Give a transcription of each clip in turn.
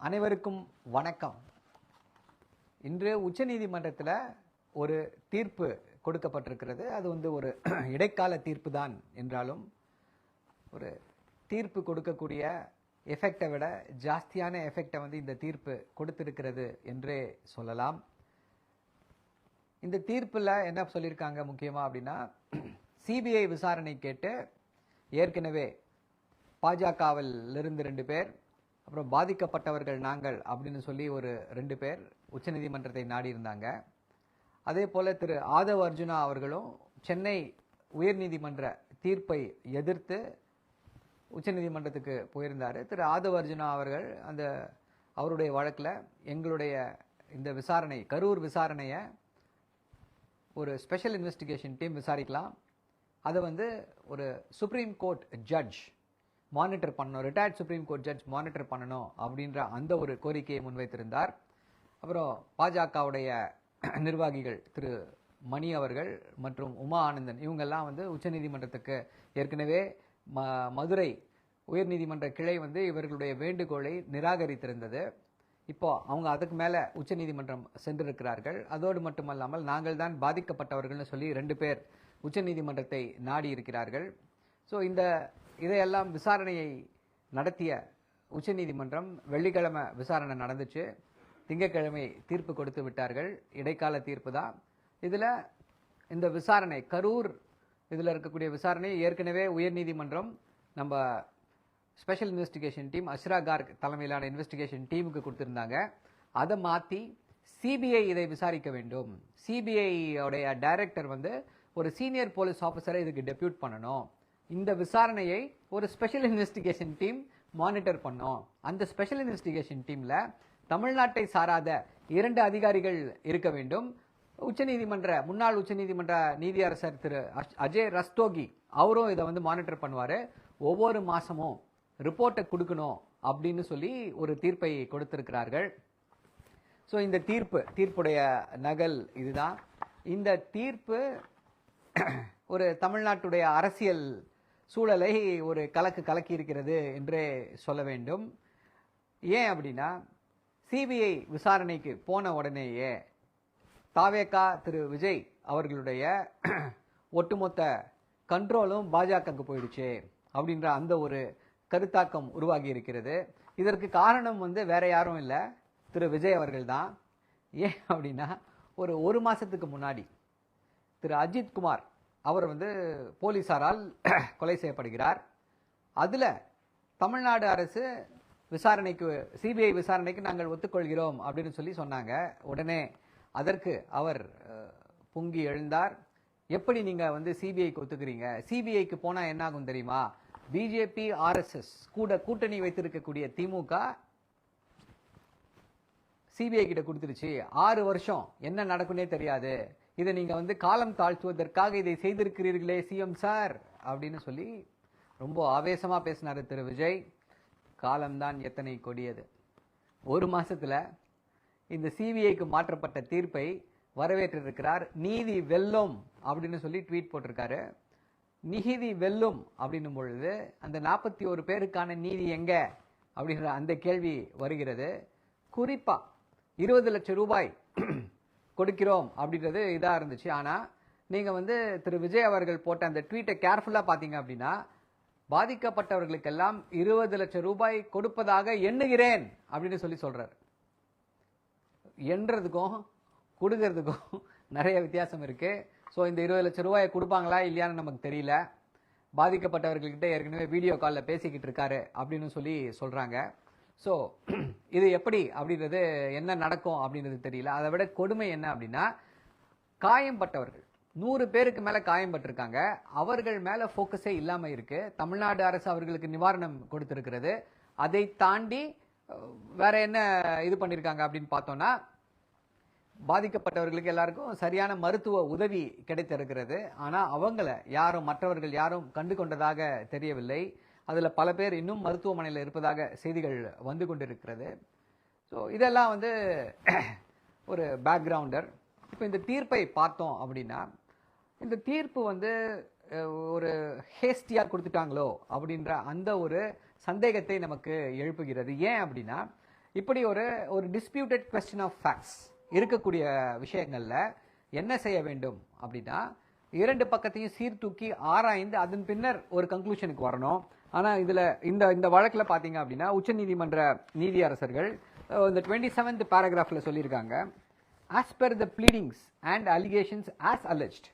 அனைவருக்கும் வணக்கம். இன்று உச்சநீதிமன்றத்தில் ஒரு தீர்ப்பு கொடுக்கப்பட்டிருக்கிறது. அது வந்து ஒரு இடைக்கால தீர்ப்பு தான் என்றாலும் ஒரு தீர்ப்பு கொடுக்கக்கூடிய எஃபெக்டை விட ஜாஸ்தியான எஃபெக்டை வந்து இந்த தீர்ப்பு கொடுத்திருக்கிறது என்றே சொல்லலாம். இந்த தீர்ப்பில் என்ன சொல்லியிருக்காங்க முக்கியமாக அப்படின்னா சிபிஐ விசாரணை கேட்டு ஏற்கனவே பாஜகவில் இருந்து ரெண்டு பேர் அப்புறம் பாதிக்கப்பட்டவர்கள் நாங்கள் அப்படின்னு சொல்லி ஒரு ரெண்டு பேர் உச்சநீதிமன்றத்தை நாடியிருந்தாங்க. அதே போல் திரு ஆதவ் அர்ஜுனா அவர்களும் சென்னை உயர்நீதிமன்ற தீர்ப்பை எதிர்த்து உச்சநீதிமன்றத்துக்கு போயிருந்தார். திரு ஆதவ் அர்ஜுனா அவர்கள் அந்த அவருடைய வழக்கில் எங்களுடைய இந்த விசாரணை கரூர் விசாரணையை ஒரு ஸ்பெஷல் இன்வெஸ்டிகேஷன் டீம் விசாரிக்கலாம். அதை வந்து ஒரு சுப்ரீம் கோர்ட் ஜட்ஜ் மானிட்டர் பண்ணணும். Retired supreme court judge monitor பண்ணணும் அப்படின்ற அந்த ஒரு கோரிக்கையை முன்வைத்திருந்தார். அப்புறம் பாஜகவுடைய நிர்வாகிகள் திரு மணி அவர்கள் மற்றும் உமா ஆனந்தன் இவங்கெல்லாம் வந்து உச்சநீதிமன்றத்துக்கு ஏற்கனவே ம மதுரை உயர்நீதிமன்ற கிளை வந்து இவர்களுடைய வேண்டுகோளை நிராகரித்திருந்தது. இப்போ அவங்க அதுக்கு மேலே உச்சநீதிமன்றம் சென்றிருக்கிறார்கள். அதோடு மட்டுமல்லாமல் நாங்கள் தான் பாதிக்கப்பட்டவர்கள்னு சொல்லி ரெண்டு பேர் உச்சநீதிமன்றத்தை நாடி இருக்கிறார்கள் ஸோ இந்த இதையெல்லாம் விசாரணையை நடத்திய உச்சநீதிமன்றம் வெள்ளிக்கிழமை விசாரணை நடந்துச்சு. திங்கட்கிழமை தீர்ப்பு கொடுத்து விட்டார்கள். இடைக்கால தீர்ப்பு தான். இதில் இந்த விசாரணை கரூர் இதில் இருக்கக்கூடிய விசாரணை ஏற்கனவே உயர்நீதிமன்றம் நம்ம special investigation team Asra Garg தலைமையிலான இன்வெஸ்டிகேஷன் டீமுக்கு கொடுத்துருந்தாங்க. அதை மாற்றி சிபிஐ இதை விசாரிக்க வேண்டும். சிபிஐ உடைய டைரக்டர் வந்து ஒரு சீனியர் போலீஸ் ஆஃபீஸரை இதுக்கு டெப்யூட் பண்ணணும். இந்த விசாரணையை ஒரு ஸ்பெஷல் இன்வெஸ்டிகேஷன் டீம் மானிட்டர் பண்ணோம். அந்த ஸ்பெஷல் இன்வெஸ்டிகேஷன் டீமில் தமிழ்நாட்டை சாராத இரண்டு அதிகாரிகள் இருக்க வேண்டும். உச்சநீதிமன்ற முன்னாள் உச்சநீதிமன்ற நீதியரசர் திரு அஜய் ரஸ்தோகி அவரும் இதை வந்து மானிட்டர் பண்ணுவார். ஒவ்வொரு மாதமும் ரிப்போர்ட்டை கொடுக்கணும் அப்படின்னு சொல்லி ஒரு தீர்ப்பை கொடுத்திருக்கிறார்கள். ஸோ இந்த தீர்ப்பு தீர்ப்புடைய நகல் இதுதான். இந்த தீர்ப்பு ஒரு தமிழ்நாட்டுடைய அரசியல் சூழலை ஒரு கலக்கு கலக்கி இருக்கிறது என்றே சொல்ல வேண்டும். ஏன் அப்படின்னா சிபிஐ விசாரணைக்கு போன உடனேயே தாவேக்கா திரு விஜய் அவர்களுடைய ஒட்டுமொத்த கண்ட்ரோலும் பாஜகவுக்கு போயிடுச்சு அப்படின்ற அந்த ஒரு கருத்தாக்கம் உருவாகி இருக்கிறது இதற்கு காரணம் வந்து வேற யாரும் இல்லை திரு விஜய் அவர்கள் தான் ஏன் அப்படின்னா ஒரு ஒரு மாதத்துக்கு முன்னாடி திரு அஜித் குமார் அவர் வந்து போலீசாரால் கொலை செய்யப்படுகிறார். அதில் தமிழ்நாடு அரசு விசாரணைக்கு சிபிஐ விசாரணைக்கு நாங்கள் ஒத்துக்கொள்கிறோம் அப்படின்னு சொல்லி சொன்னாங்க. உடனே அதற்கு அவர் பொங்கி எழுந்தார். எப்படி நீங்கள் வந்து சிபிஐக்கு ஒத்துக்கிறீங்க? சிபிஐக்கு போனால் என்ன ஆகும் தெரியுமா? பிஜேபி ஆர்எஸ்எஸ் கூட கூட்டணி வைத்திருக்கக்கூடிய திமுக சிபிஐ கிட்ட கொடுத்துருச்சு. ஆறு வருஷம் என்ன நடக்குன்னே தெரியாது. இதை நீங்க வந்து காலம் தாழ்த்துவதற்காக இதை செய்திருக்கிறீர்களே சிஎம் சார் அப்படின்னு சொல்லி ரொம்ப ஆவேசமா பேசினாரு திரு விஜய். காலம்தான் எத்தனை கொடியது. ஒரு மாசத்துல இந்த சிபிஐக்கு மாற்றப்பட்ட தீர்ப்பை வரவேற்றிருக்கிறார் நீதி வெல்லும் அப்படின்னு சொல்லி ட்வீட் போட்டிருக்காரு. நீதி வெல்லும் அப்படின்னும் பொழுது அந்த நாற்பத்தி ஒரு பேருக்கான நீதி எங்க அப்படின்ற அந்த கேள்வி வருகிறது. குறிப்பா இருபது லட்சம் ரூபாய் கொடுக்கிறோம் அப்படின்றது இதாக இருந்துச்சு. ஆனால் நீங்கள் வந்து திரு. விஜய் அவர்கள் போட்ட அந்த ட்வீட்டை கேர்ஃபுல்லாக பார்த்தீங்க அப்படின்னா பாதிக்கப்பட்டவர்களுக்கெல்லாம் இருபது லட்சம் ரூபாய் கொடுப்பதாக எண்ணுகிறேன் அப்படின்னு சொல்லி சொல்கிறார் எண்றதுக்கும் கொடுக்கறதுக்கும் நிறைய வித்தியாசம் இருக்குது ஸோ இந்த இருபது லட்சம் ரூபாயை கொடுப்பாங்களா இல்லையான்னு நமக்கு தெரியல. பாதிக்கப்பட்டவர்கள்கிட்ட ஏற்கனவே வீடியோ காலில் பேசிக்கிட்டு இருக்காரு அப்படின்னு சொல்லி சொல்கிறாங்க ஸோ இது எப்படி அப்படின்றது என்ன நடக்கும் அப்படின்றது தெரியல. அதை விட கொடுமை என்ன அப்படின்னா காயம்பட்டவர்கள். நூறு பேருக்கு மேலே காயம்பட்டிருக்காங்க. அவர்கள் மேலே ஃபோக்கஸே இல்லாமல் இருக்குது தமிழ்நாடு அரசு அவர்களுக்கு நிவாரணம் கொடுத்துருக்கிறது. அதை தாண்டி வேற என்ன இது பண்ணியிருக்காங்க அப்படின்னு பார்த்தோம்னா பாதிக்கப்பட்டவர்களுக்கு எல்லாருக்கும் சரியான மருத்துவ உதவி கிடைத்திருக்கிறது. ஆனால் அவங்கள யாரும் மற்றவர்கள் யாரும் கண்டு கொண்டதாக தெரியவில்லை. அதில் பல பேர் இன்னும் மருத்துவமனையில் இருப்பதாக செய்திகள் வந்து கொண்டிருக்கிறது. ஸோ இதெல்லாம் வந்து ஒரு பேக்ரவுண்டர் இப்போ இந்த தீர்ப்பை பார்த்தோம் அப்படின்னா இந்த தீர்ப்பு வந்து ஒரு ஹேஸ்டியாக கொடுத்துட்டாங்களோ அப்படின்ற அந்த ஒரு சந்தேகத்தை நமக்கு எழுப்புகிறது. ஏன் அப்படின்னா இப்படி ஒரு ஒரு டிஸ்பியூட்டட் கொஸ்டின் ஆஃப் ஃபேக்ட்ஸ் இருக்கக்கூடிய விஷயங்களில் என்ன செய்ய வேண்டும் அப்படின்னா இரண்டு பக்கத்தையும் சீர்தூக்கி ஆராய்ந்து அதன் பின்னர் ஒரு கன்க்ளூஷனுக்கு வரணும். ஆனா இதுல இந்த இந்த வழக்குல பாத்தீங்க அப்படின்னா உச்சநீதிமன்ற நீதியரசர்கள் அஹ், இந்த டுவெண்ட்டி செவன்த் பேராகிராஃப்ல சொல்லியிருக்காங்க as per the pleadings and allegations as alleged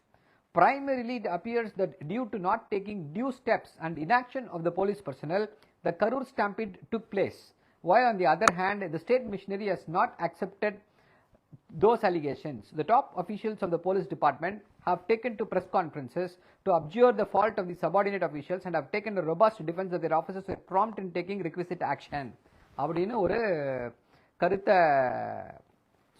primarily it appears that due to not taking due steps and inaction of the police personnel the karur stampede took place while on the other hand the state missionary has not accepted those allegations. The top officials of the police department have taken to press conferences to abjure the fault of the subordinate officials and have taken a robust defense of their officers were prompt in taking requisite action அப்படின்னு ஒரு கருத்தை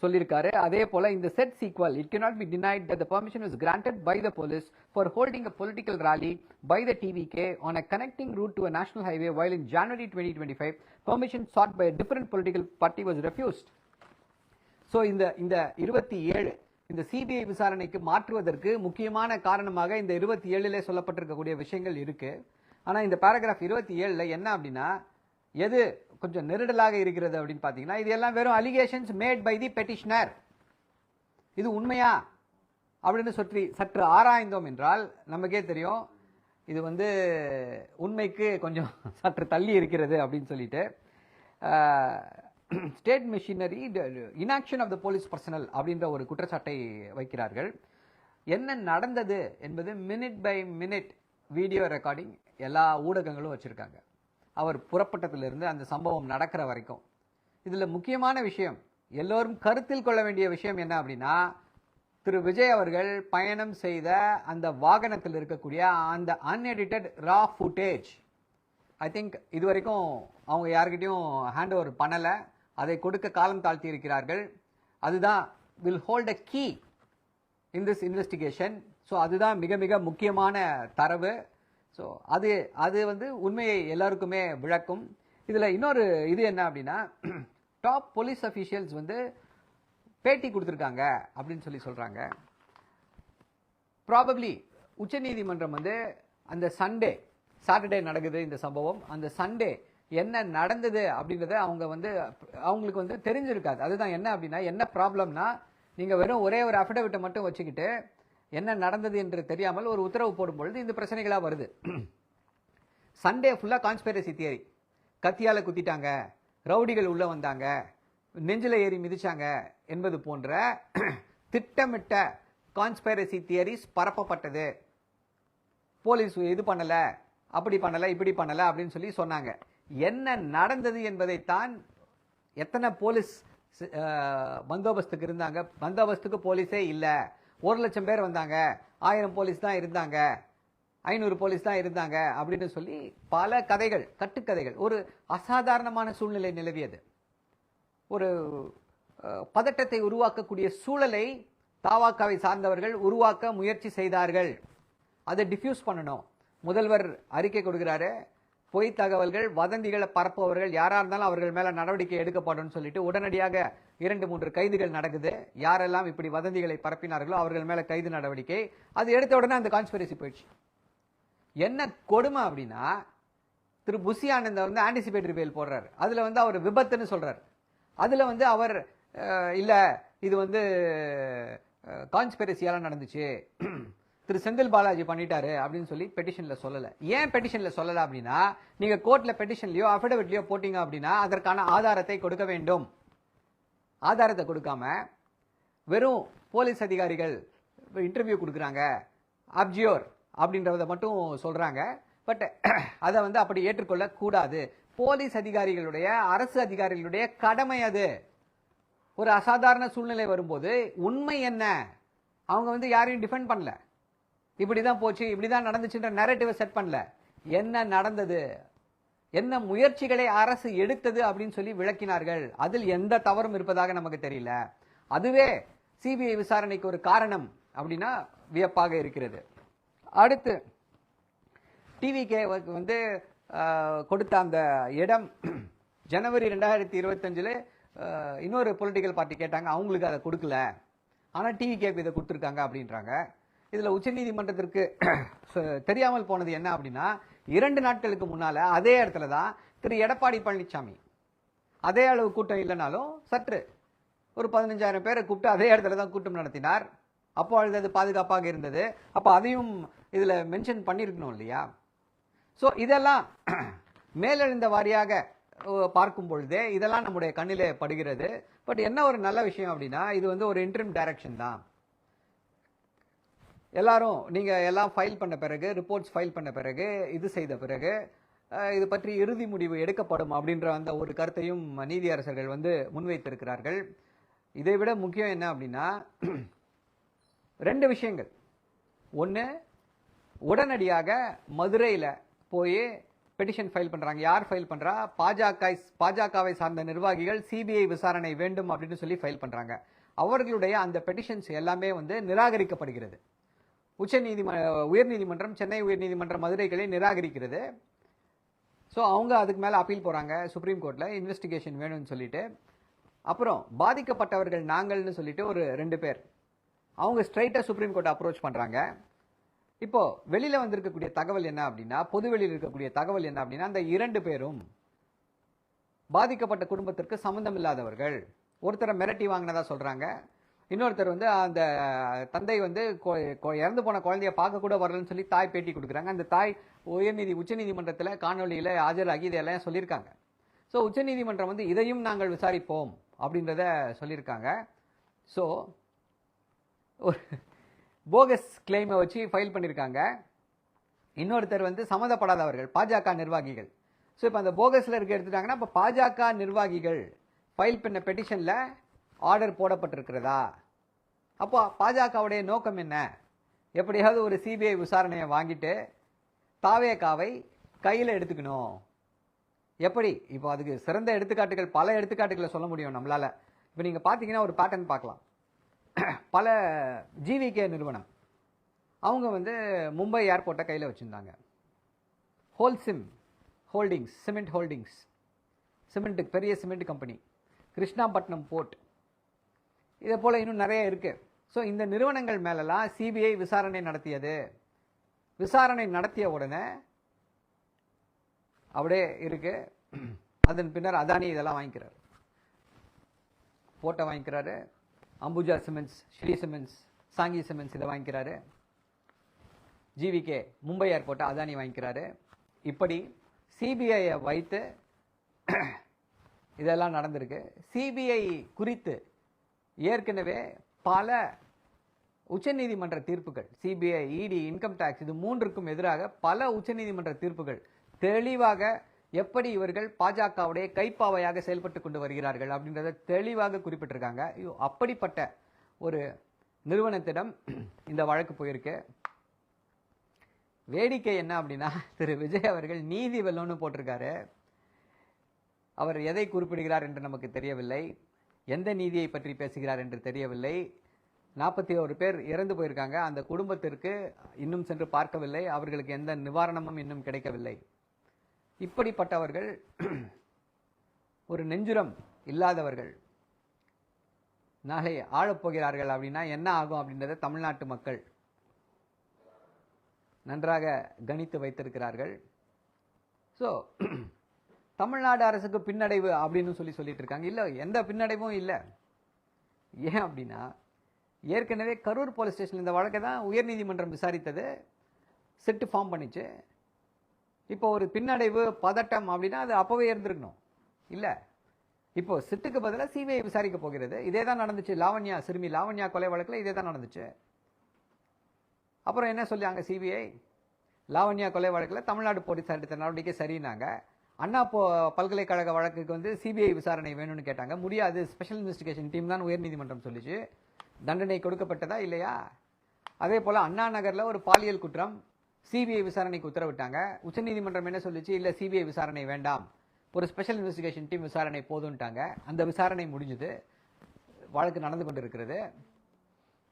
சொல்லியிருக்காரு அதே போல இந்த set sequel it cannot be denied that the permission is granted by the police for holding a political rally by the TV K on a connecting road to a national highway while in January twenty twenty five permission sought by different political party was refused so இந்த இந்த இருபத்தி ஏழு இந்த CBI விசாரணைக்கு மாற்றுவதற்கு முக்கியமான காரணமாக இந்த இருபத்தி ஏழுல சொல்லப்பட்டிருக்கக்கூடிய விஷயங்கள் இருக்கு. ஆனா இந்த பேராகிராஃப் இருபத்தி ஏழுல என்ன அப்படின்னா எது கொஞ்சம் நெருடலாக இருக்கிறது அப்படின்னு பாத்தீங்கன்னா இது எல்லாம் வெறும் allegations made by the petitioner இது உண்மையா? அப்படின்னு சொல்லி சற்று ஆராய்ந்தோம் என்றால் நமக்கே தெரியும் இது வந்து உண்மைக்கு கொஞ்சம் சற்று தள்ளி இருக்கிறது அப்படின்னு சொல்லிட்டு. State machinery inaction of the police personnel அப்படின்ற ஒரு குற்றச்சாட்டை வைக்கிறார்கள். என்ன நடந்தது என்பது minute by minute video recording எல்லா ஊடகங்களும் வச்சுருக்காங்க. அவர் புறப்பட்டதிலிருந்து அந்த சம்பவம் நடக்கிற வரைக்கும். இதில் முக்கியமான விஷயம் எல்லோரும் கருத்தில் கொள்ள வேண்டிய விஷயம் என்ன அப்படின்னா திரு விஜய் அவர்கள் பயணம் செய்த அந்த வாகனத்தில் இருக்கக்கூடிய அந்த unedited raw footage I think இது வரைக்கும் அவங்க யார்கிட்டயும் ஹேண்ட் ஓவர் பண்ணலை. அதை கொடுக்க காலம் தாழ்த்தி இருக்கிறார்கள் அதுதான் will hold a key in this investigation so அதுதான் மிக மிக முக்கியமான தரவு. ஸோ அது அது வந்து உண்மையை எல்லாருக்குமே விளக்கும். இதில் இன்னொரு இது என்ன அப்படின்னா டாப் போலீஸ் அஃபீஷியல்ஸ் வந்து பேட்டி கொடுத்துருக்காங்க அப்படின்னு சொல்லி சொல்கிறாங்க ப்ராபப்ளி உச்சநீதிமன்றம் வந்து அந்த சண்டே சாட்டர்டே நடக்குது இந்த சம்பவம். அந்த சண்டே என்ன நடந்தது அப்படின்றத அவங்க வந்து அவங்களுக்கு வந்து தெரிஞ்சிருக்காது. அதுதான் என்ன அப்படின்னா என்ன ப்ராப்ளம்னா நீங்கள் வெறும் ஒரே ஒரு அஃபிடவிட்டை மட்டும் வச்சுக்கிட்டு என்ன நடந்தது என்று தெரியாமல் ஒரு உத்தரவு போடும் பொழுது இந்த பிரச்சனைகளாக வருது. சண்டே ஃபுல்லாக கான்ஸ்பைரசி தியரி கத்தியால் குத்திட்டாங்க ரவுடிகள் உள்ளே வந்தாங்க நெஞ்சில் ஏறி மிதிச்சாங்க என்பது போன்ற திட்டமிட்ட கான்ஸ்பைரசி தியரிஸ் பரப்பப்பட்டது. போலீஸ் இது பண்ணலை அப்படி பண்ணலை இப்படி பண்ணலை அப்படின்னு சொல்லி சொன்னாங்க. என்ன நடந்தது என்பதைத்தான் எத்தனை போலீஸ் பந்தோபஸ்துக்கு இருந்தாங்க. பந்தோபஸ்துக்கு போலீஸே இல்லை. ஒரு லட்சம் பேர் வந்தாங்க. ஆயிரம் போலீஸ் தான் இருந்தாங்க. ஐநூறு போலீஸ் தான் இருந்தாங்க அப்படின்னு சொல்லி பல கதைகள் கட்டுக்கதைகள். ஒரு அசாதாரணமான சூழ்நிலை நிலவியது. ஒரு பதட்டத்தை உருவாக்கக்கூடிய சூழலை தாவாக்காவை சார்ந்தவர்கள் உருவாக்க முயற்சி செய்தார்கள். அதை டிஃப்யூஸ் பண்ணணும். முதல்வர் அறிக்கை கொடுக்கிறாரு. பொய் தகவல்கள் வதந்திகளை பரப்புபவர்கள் யாராக இருந்தாலும் அவர்கள் மேலே நடவடிக்கை எடுக்கப்படும் சொல்லிட்டு உடனடியாக இரண்டு மூன்று கைதுகள் நடக்குது. யாரெல்லாம் இப்படி வதந்திகளை பரப்பினார்களோ அவர்கள் மேலே கைது நடவடிக்கை. அது எடுத்த உடனே அந்த கான்ஸ்பிரசி போயிடுச்சு. என்ன கொடுமை அப்படின்னா திரு புசி ஆனந்த வந்து ஆன்டிசிபேட்டரி பெயில் போடுறாரு. அதில் வந்து அவர் விபத்துன்னு சொல்கிறார் அதில் வந்து அவர் இல்லை இது வந்து கான்ஸ்பிரசியால நடந்துச்சு. திரு செந்தில் பாலாஜி பண்ணிட்டாரு அப்படின்னு சொல்லி பெட்டிஷன்ல சொல்லல. ஏன் பெட்டிஷன்ல சொல்லல அப்படின்னா நீங்க கோர்ட்ல பெட்டிஷன்லயோ அபிடவிட்லயோ போட்டீங்க அப்படின்னா அதற்கான ஆதாரத்தை கொடுக்க வேண்டும். ஆதாரத்தை கொடுக்காம வெறும் போலீஸ் அதிகாரிகள் இன்டர்வியூ கொடுக்குறாங்க அப்ஜியோர் அப்படின்றத மட்டும் சொல்றாங்க. பட் அதை வந்து அப்படி ஏற்றுக்கொள்ள கூடாது போலீஸ் அதிகாரிகளுடைய அரசு அதிகாரிகளுடைய கடமை அது. ஒரு அசாதாரண சூழ்நிலை வரும்போது உண்மை என்ன? அவங்க வந்து யாரையும் டிஃபெண்ட் பண்ணல. இப்படி தான் போச்சு இப்படிதான் நடந்துச்சுன்ற நேரட்டிவை செட் பண்ணல. என்ன நடந்தது? என்ன முயற்சிகளை அரசு எடுத்தது அப்படின்னு சொல்லி விளக்கினார்கள். அதில் எந்த தவறும் இருப்பதாக நமக்கு தெரியல. அதுவே சிபிஐ விசாரணைக்கு ஒரு காரணம் அப்படின்னா வியப்பாக இருக்கிறது. அடுத்து டிவிகே வந்து கொடுத்த அந்த இடம் ஜனவரி ரெண்டாயிரத்தி இருபத்தஞ்சில் இன்னொரு பொலிட்டிக்கல் பார்ட்டி கேட்டாங்க அவங்களுக்கு அதை கொடுக்கல. ஆனால் டிவிகேக்கு இதை கொடுத்துருக்காங்க அப்படின்றாங்க. இதில் உச்சநீதிமன்றத்திற்கு தெரியாமல் போனது என்ன அப்படின்னா இரண்டு நாட்களுக்கு முன்னால் அதே இடத்துல தான் திரு. எடப்பாடி பழனிசாமி அதே அளவு கூட்டம் இல்லைனாலும் சற்று ஒரு பதினஞ்சாயிரம் பேரை கூப்பிட்டு அதே இடத்துல தான் கூட்டம் நடத்தினார். அப்பொழுது அது பாதுகாப்பாக இருந்தது. அப்போ அதையும் இதில் மென்ஷன் பண்ணியிருக்கணும் இல்லையா? ஸோ இதெல்லாம் மேலெழுந்த வாரியாக பார்க்கும் பொழுதே இதெல்லாம் நம்முடைய கண்ணிலே படுகிறது. பட் என்ன ஒரு நல்ல விஷயம் அப்படின்னா இது வந்து ஒரு இன்ட்ரிம் டைரக்ஷன் தான். எல்லாரும் நீங்கள் எல்லாம் ஃபைல் பண்ண பிறகு ரிப்போர்ட்ஸ் ஃபைல் பண்ண பிறகு இது செய்த பிறகு இது பற்றி இறுதி முடிவு எடுக்கப்படும் அப்படின்ற அந்த ஒரு கருத்தையும் நீதியரசர்கள் வந்து முன்வைத்திருக்கிறார்கள். இதை விட முக்கியம் என்ன அப்படின்னா ரெண்டு விஷயங்கள். ஒன்று உடனடியாக மதுரையில் போய் பெட்டிஷன் ஃபைல் பண்ணுறாங்க யார் ஃபைல் பண்ணுறா பாஜக பாஜகவை சார்ந்த நிர்வாகிகள் சிபிஐ விசாரணை வேண்டும் அப்படின்னு சொல்லி ஃபைல் பண்ணுறாங்க அவர்களுடைய அந்த பெட்டிஷன்ஸ் எல்லாமே வந்து நிராகரிக்கப்படுகிறது. உச்ச நீதிம உயர்நீதிமன்றம் சென்னை உயர்நீதிமன்றம் மதுரை கிளை நிராகரிக்கிறது. ஸோ அவங்க அதுக்கு மேலே அப்பீல் போகிறாங்க சுப்ரீம் கோர்ட்டில் இன்வெஸ்டிகேஷன் வேணும்னு சொல்லிட்டு. அப்புறம் பாதிக்கப்பட்டவர்கள் நாங்கள்னு சொல்லிட்டு ஒரு ரெண்டு பேர். அவங்க ஸ்ட்ரைட்டாக சுப்ரீம் கோர்ட்டை அப்ரோச் பண்ணுறாங்க இப்போது வெளியில் வந்திருக்கக்கூடிய தகவல் என்ன அப்படின்னா பொது வெளியில் இருக்கக்கூடிய தகவல் என்ன அப்படின்னா அந்த இரண்டு பேரும் பாதிக்கப்பட்ட குடும்பத்திற்கு சம்மந்தம் இல்லாதவர்கள் ஒருத்தரை மிரட்டி வாங்கினதா சொல்கிறாங்க இன்னொருத்தர் வந்து அந்த தந்தை வந்து கொ- இறந்து போன குழந்தைய பார்க்க கூட வரலன்னு சொல்லி தாய் பேட்டி கொடுக்குறாங்க. அந்த தாய் உயர்நீதி உச்சநீதிமன்றத்தில் காணொலியில் ஆஜராகி இதெல்லாம் சொல்லியிருக்காங்க. ஸோ உச்சநீதிமன்றம் வந்து இதையும் நாங்கள் விசாரிப்போம் அப்படின்றத சொல்லியிருக்காங்க. ஸோ ஒரு போகஸ் கிளைமை வச்சு ஃபைல் பண்ணியிருக்காங்க. இன்னொருத்தர் வந்து சம்மந்தப்படாதவர்கள் பாஜக நிர்வாகிகள். ஸோ இப்போ அந்த போகஸில் இருக்க எடுத்துட்டாங்கன்னா இப்போ பாஜக நிர்வாகிகள் ஃபைல் பண்ண பெட்டிஷனில் ஆர்டர் போடப்பட்டிருக்கிறதா? அப்போ பாஜகவுடைய நோக்கம் என்ன? எப்படியாவது ஒரு சிபிஐ விசாரணையை வாங்கிட்டு தாவேகாவை கையில் எடுத்துக்கணும். எப்படி? இப்போ அதுக்கு சிறந்த எடுத்துக்காட்டுகள் பல எடுத்துக்காட்டுகளை சொல்ல முடியும் நம்மளால். இப்போ நீங்கள் பார்த்தீங்கன்னா ஒரு பேட்டர்ன் பார்க்கலாம். பல ஜிவிகே நிறுவனம். அவங்க வந்து மும்பை ஏர்போர்ட்டை கையில் வச்சுருந்தாங்க. ஹோல்சிம் ஹோல்டிங்ஸ் சிமெண்ட் ஹோல்டிங்ஸ் சிமெண்ட்டுக்கு பெரிய சிமெண்ட் கம்பெனி கிருஷ்ணாபட்டினம் போர்ட் இதே போல் இன்னும் நிறைய இருக்குது ஸோ இந்த நிறுவனங்கள் மேலெல்லாம் சிபிஐ விசாரணை நடத்தியது. விசாரணை நடத்திய உடனே அப்படியே இருக்குது அதன் பின்னர் அதானி இதெல்லாம் வாங்கிக்கிறார். Photo வாங்கிக்கிறாரு. Ambuja cements Shree cements Sanghi cements இதை வாங்கிக்கிறாரு. ஜிவிகே மும்பை ஏர்போர்ட்டை அதானி வாங்கிக்கிறாரு. இப்படி சிபிஐயை வைத்து இதெல்லாம் நடந்திருக்கு. சிபிஐ குறித்து ஏற்கனவே பல உச்சநீதிமன்ற தீர்ப்புகள் சிபிஐ இடி இன்கம் டேக்ஸ் இது மூன்றுக்கும் எதிராக பல உச்சநீதிமன்ற தீர்ப்புகள் தெளிவாக எப்படி இவர்கள் பாஜகவுடைய கைப்பாவையாக செயல்பட்டு கொண்டு வருகிறார்கள் அப்படின்றத தெளிவாக குறிப்பிட்டிருக்காங்க. அப்படிப்பட்ட ஒரு நிறுவனத்திடம் இந்த வழக்கு போயிருக்கு. வேடிக்கை என்ன அப்படின்னா திரு விஜய் அவர்கள் நீதி வெல்லம்னு போட்டிருக்காரு. அவர் எதை குறிப்பிடுகிறார் என்று நமக்கு தெரியவில்லை. எந்த நீதியை பற்றி பேசுகிறார் என்று தெரியவில்லை. நாற்பத்தி ஒரு பேர் இறந்து போயிருக்காங்க. அந்த குடும்பத்திற்கு இன்னும் சென்று பார்க்கவில்லை. அவர்களுக்கு எந்த நிவாரணமும் இன்னும் கிடைக்கவில்லை. இப்படிப்பட்டவர்கள் ஒரு நெஞ்சுரம் இல்லாதவர்கள். நாளை ஆளப்போகிறார்கள் அப்படின்னா என்ன ஆகும் அப்படின்றத தமிழ்நாட்டு மக்கள் நன்றாக கணித்து வைத்திருக்கிறார்கள். ஸோ தமிழ்நாடு அரசுக்கு பின்னடைவு அப்படின்னு சொல்லி சொல்லிட்டு இருக்காங்க. இல்லை எந்த பின்னடைவும் இல்லை. ஏன் அப்படின்னா ஏற்கனவே கரூர் போலீஸ் ஸ்டேஷன் இந்த வழக்கை தான் உயர்நீதிமன்றம் விசாரித்தது. செட்டு ஃபார்ம் பண்ணிச்சு. இப்போ ஒரு பின்னடைவு பதட்டம் அப்படின்னா அது அப்போவே இருந்திருக்கணும். இல்லை இப்போ சிட்டுக்கு பதிலாக சிபிஐ விசாரிக்க போகிறது. இதே தான் நடந்துச்சு. லாவண்யா சிறுமி லாவண்யா கொலை வழக்கில் இதே தான் நடந்துச்சு. அப்புறம் என்ன சொல்லியாங்க சிபிஐ? லாவண்யா கொலை வழக்கில் தமிழ்நாடு போலீஸ் எடுத்த நடவடிக்கை சரினாங்க அண்ணா பல்கலைக்கழக வழக்குக்கு வந்து சிபிஐ விசாரணை வேணும்னு கேட்டாங்க. முடியாது. ஸ்பெஷல் இன்வெஸ்டிகேஷன் டீம் தான் உயர்நீதிமன்றம் சொல்லிச்சு. தண்டனை கொடுக்கப்பட்டதா இல்லையா? அதே போல் அண்ணா நகரில் ஒரு பாலியல் குற்றம். சிபிஐ விசாரணைக்கு உத்தரவிட்டாங்க. உச்சநீதிமன்றம் என்ன சொல்லிச்சு? இல்லை சிபிஐ விசாரணை வேண்டாம். ஒரு ஸ்பெஷல் இன்வெஸ்டிகேஷன் டீம் விசாரணை போதும்ட்டாங்க. அந்த விசாரணை முடிஞ்சது. வழக்கு நடந்து கொண்டு இருக்கிறது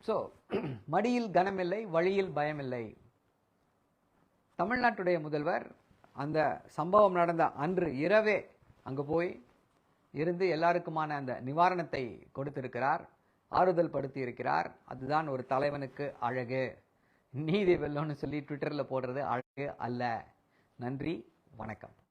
ஸோ மடியில் கனமில்லை வழியில் பயமில்லை. தமிழ்நாட்டுடைய முதல்வர் அந்த சம்பவம் நடந்த அன்று இரவே அங்கே போய் இருந்து எல்லாருக்குமான அந்த நிவாரணத்தை கொடுத்திருக்கிறார் ஆறுதல் படுத்தி இருக்கிறார் அதுதான் ஒரு தலைவனுக்கு அழகு. நீதி வெல்லோன்னு சொல்லி ட்விட்டரில் போடுறது அழகு அல்ல. நன்றி வணக்கம்.